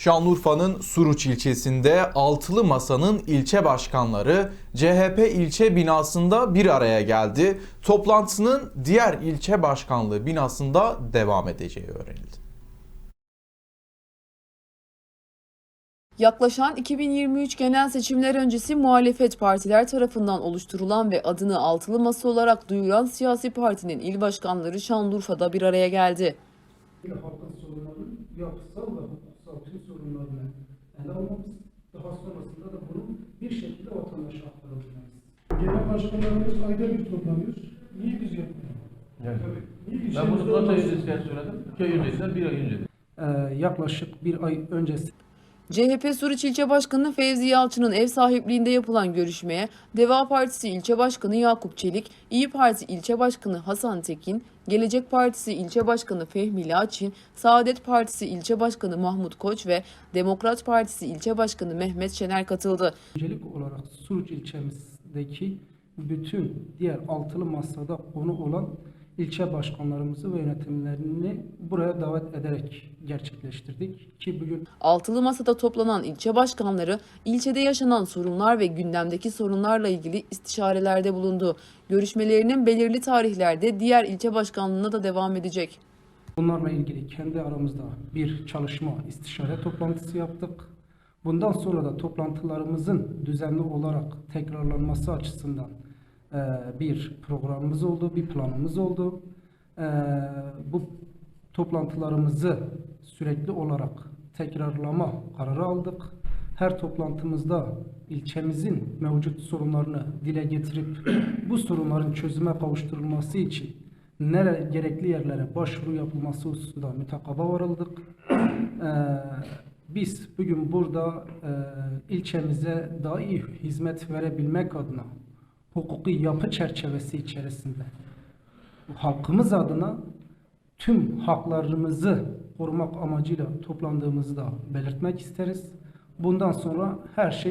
Şanlıurfa'nın Suruç ilçesinde Altılı Masa'nın ilçe başkanları CHP ilçe binasında bir araya geldi. Toplantının diğer ilçe başkanlığı binasında devam edeceği öğrenildi. Yaklaşan 2023 genel seçimler öncesi muhalefet partiler tarafından oluşturulan ve adını altılı masa olarak duyuran siyasi partinin il başkanları Şanlıurfa'da bir araya geldi. ile halkın sorunlarını yapısal ve tüm sorunlarını ele almamız, daha sonrasında da bunu bir şekilde vatandaşa aktarabilmemiz. Genel başkanlarımız ayda bir toplanıyor. Niye biz yapmıyoruz? Yani. Niye bir Ben bunu olmasın? öncesinden söyledim? İki ay öncesinden, bir ay önce. Ee, yaklaşık bir ay öncesi CHP Suruç İlçe Başkanı Fevzi Yalçın'ın ev sahipliğinde yapılan görüşmeye Deva Partisi İlçe Başkanı Yakup Çelik, İyi Parti İlçe Başkanı Hasan Tekin, Gelecek Partisi İlçe Başkanı Fehmi Laçin, Saadet Partisi İlçe Başkanı Mahmut Koç ve Demokrat Partisi İlçe Başkanı Mehmet Şener katıldı. öncelik olarak Suruç ilçemizdeki bütün diğer altılı masada konu olan ilçe başkanlarımızı ve yönetimlerini buraya davet ederek gerçekleştirdik. Ki bugün Altılı Masa'da toplanan ilçe başkanları ilçede yaşanan sorunlar ve gündemdeki sorunlarla ilgili istişarelerde bulundu. Görüşmelerinin belirli tarihlerde diğer ilçe başkanlığına da devam edecek. Bunlarla ilgili kendi aramızda bir çalışma, istişare toplantısı yaptık. Bundan sonra da toplantılarımızın düzenli olarak tekrarlanması açısından bir programımız oldu, bir planımız oldu. Eee, Bu toplantılarımızı sürekli olarak tekrarlama kararı aldık. Her toplantımızda ilçemizin mevcut sorunlarını dile getirip bu sorunların çözüme kavuşturulması için nere gerekli yerlere başvuru yapılması hususunda mütakaba varıldık. Ee, biz bugün burada e, ilçemize daha iyi hizmet verebilmek adına hukuki yapı çerçevesi içerisinde halkımız adına tüm haklarımızı korumak amacıyla toplandığımızı da belirtmek isteriz. Bundan sonra her şey